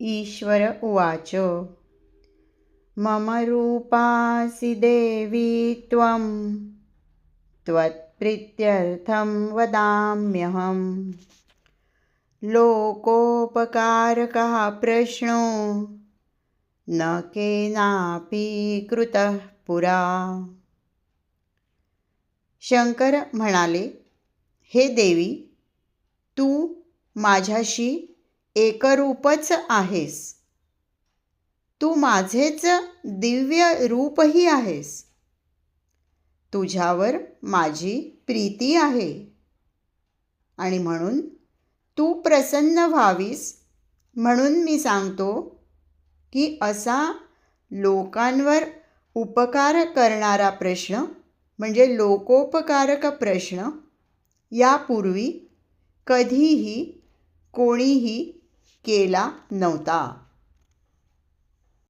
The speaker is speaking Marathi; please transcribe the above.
ईश्वर उवाच। मम रूपासि देवी त्वं त्वत्प्रीत्यर्थं वदाम्यहम्। लोकोपकारकः प्रश्नो न केनापि कृतः पुरा। शंकर म्हणाले हे देवी तू माझ्याशी एकरूपच आहेस. तू माझेच दिव्य रूपही आहेस. तुझ्यावर माझी प्रीती आहे. आणि म्हणून तू प्रसन्न व्हावीस. म्हणून मी सांगतो की असा लोकांवर उपकार करणारा प्रश्न म्हणजे लोकोपकारक प्रश्न यापूर्वी कधीही कोणीही केला नव्हता.